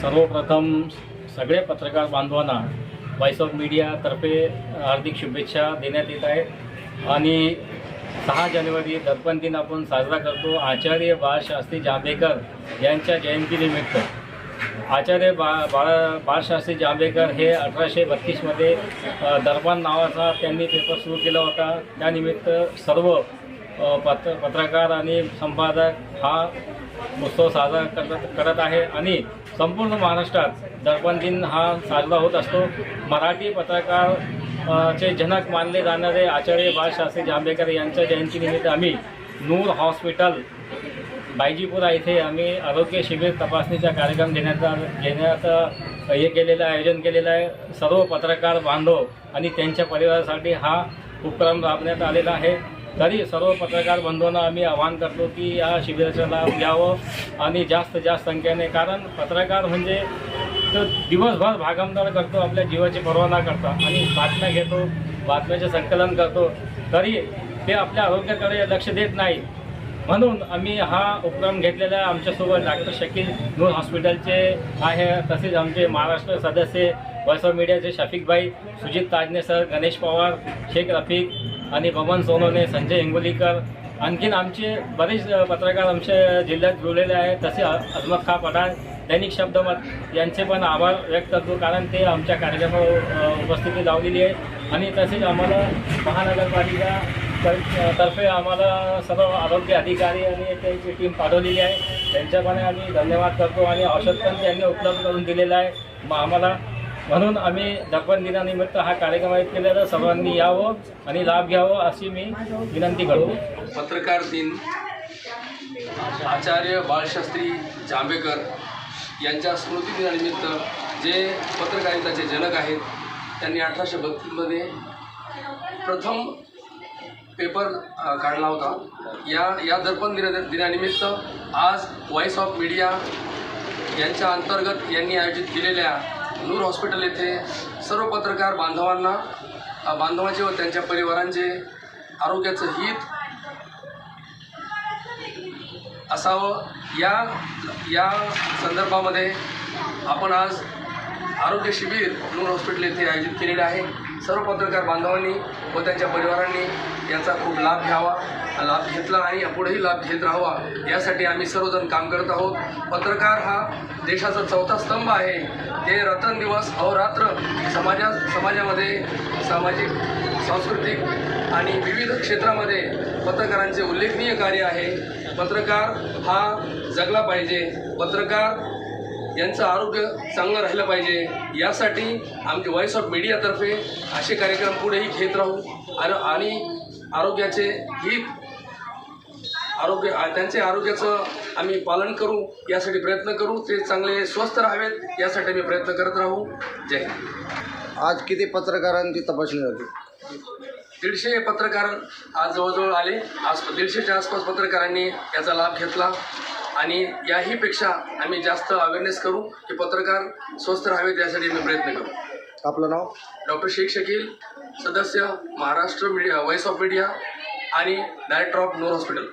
सर्वप्रथम सगळे पत्रकार बांधवांना व्हॉइस ऑफ मीडियातर्फे हार्दिक शुभेच्छा देण्यात येत आहेत. आणि सहा जानेवारी दर्पण दिन आपण साजरा करतो. आचार्य बाळशास्त्री जांभेकर यांच्या जयंतीनिमित्त आचार्य बा बाळा बाळशास्त्री जांभेकर हे अठराशे बत्तीसमध्ये दर्पण नावाचा त्यांनी पेपर सुरू केला होता. त्यानिमित्त सर्व पत्र पत्रकार आणि संपादक हा उत्सव साजरा करत करत आहे आणि संपूर्ण महाराष्ट्रात दर्पण दिन हा साजरा होत असतो. मराठी पत्रकार चे जनक मानले जाणारे आचार्य बाळशास्त्री जांभेकर यांच्या जयंतीनिमित्त आम्ही नूर हॉस्पिटल बायजीपुरा इथे आम्ही आरोग्य शिबिर तपासणीचा कार्यक्रम घेण्याचा घेण्याचं हे केलेलं आहे आयोजन केलेलं आहे. सर्व पत्रकार बांधव आणि त्यांच्या परिवारासाठी हा उपक्रम राबवण्यात आलेला आहे. तरी सर्व पत्रकार बंधूंना आम्ही आवाहन करतो की या शिबिराचा लाभ घ्यावं आणि जास्त जास्त संख्येने कारण पत्रकार म्हणजे तो दिवसभर भागमदार करतो आपल्या जीवाची पर्वा न करता. आणि बातम्या घेतो बातम्याचे संकलन करतो. तरी ते आपल्या आरोग्याकडे लक्ष देत नाही. म्हणून आम्ही हा उपक्रम घेतलेला आमच्यासोबत डॉक्टर शकील नूर हॉस्पिटलचे आहे तसेच आमचे महाराष्ट्र सदस्य व्हॉइस ऑफ मीडियाचे शफिकभाई सुजित ताजने सर गणेश पवार शेख रफीक आणि बबन सोनवणे संजय हिंगोलीकर आणखीन आमचे बरेच पत्रकार आमच्या जिल्ह्यात जुळलेले आहेत तसे अजमत खा पठाण दैनिक शब्दमत यांचे पण आभार व्यक्त करतो कारण ते आमच्या कार्यक्रमावर उपस्थिती लावलेली आहे आणि तसेच आम्हाला महानगरपालिका तर्फे आम्हाला सर्व आरोग्य अधिकारी आणि त्यांची टीम पाठवलेली आहे. त्यांच्यापणे आम्ही धन्यवाद करतो आणि औषध पण त्यांनी उपलब्ध करून दिलेलं आहे. मग आम्हाला म्हणून आम्ही दर्पण दिनानिमित्त हा कार्यक्रम आयोजित केलेला सर्वांनी यावं आणि लाभ घ्यावं अशी मी विनंती करतो. पत्रकार दिन. आचार्य बाळशास्त्री जांभेकर यांच्या स्मृतिदिनानिमित्त जे पत्रकारिताचे जनक आहेत त्यांनी अठराशे बत्तीसमध्ये प्रथम पेपर काढला होता. या या दर्पण दिना दिनानिमित्त आज व्हॉइस ऑफ मीडिया यांच्या अंतर्गत यांनी आयोजित केलेल्या नूर हॉस्पिटल येथे सर्व पत्रकार बांधवांना बांधवांचे व त्यांच्या परिवारांचे आरोग्याचं हित असावं. या या संदर्भामध्ये आपण आज आरोग्य शिबिर नूर हॉस्पिटल येथे आयोजित केलेलं आहे. सर्व पत्रकार बांधवांनी व त्यांच्या परिवारांनी याचा खूप लाभ घ्यावा लाभ घेतला आणि पुढेही लाभ घेत राहावा यासाठी आम्ही सर्वजण काम करत आहोत. पत्रकार हा देशाचा चौथा स्तंभ आहे. ते रतन दिवस अहोरात्र समाजा समाजामध्ये सामाजिक सांस्कृतिक आणि विविध क्षेत्रामध्ये पत्रकारांचे उल्लेखनीय कार्य आहे. पत्रकार हा जगला पाहिजे. पत्रकार यांचं आरोग्य चांगलं राहिलं पाहिजे. यासाठी आमचे व्हॉइस ऑफ मीडियातर्फे असे कार्यक्रम पुढेही घेत राहू. आणि आरोग्याचे हित आरोग्य त्यांचे आरोग्याचं आम्ही पालन करू. यासाठी प्रयत्न करू. ते चांगले स्वस्थ राहावेत. यासाठी आम्ही प्रयत्न करत राहू. जय हिंद. आज किती पत्रकारांची तपासणी झाली? दीडशे पत्रकार आज जवळजवळ आले. आज दीडशेच्या आसपास पत्रकारांनी याचा लाभ घेतला. आणि याहीपेक्षा आम्ही जास्त अवेअरनेस करू की पत्रकार स्वस्थ राहावेत यासाठी आम्ही प्रयत्न करू. आपलं नाव? डॉक्टर शेख शकील सदस्य Maharashtra media voice of media आणि डायरेक्टर ऑफ नूर हॉस्पिटल.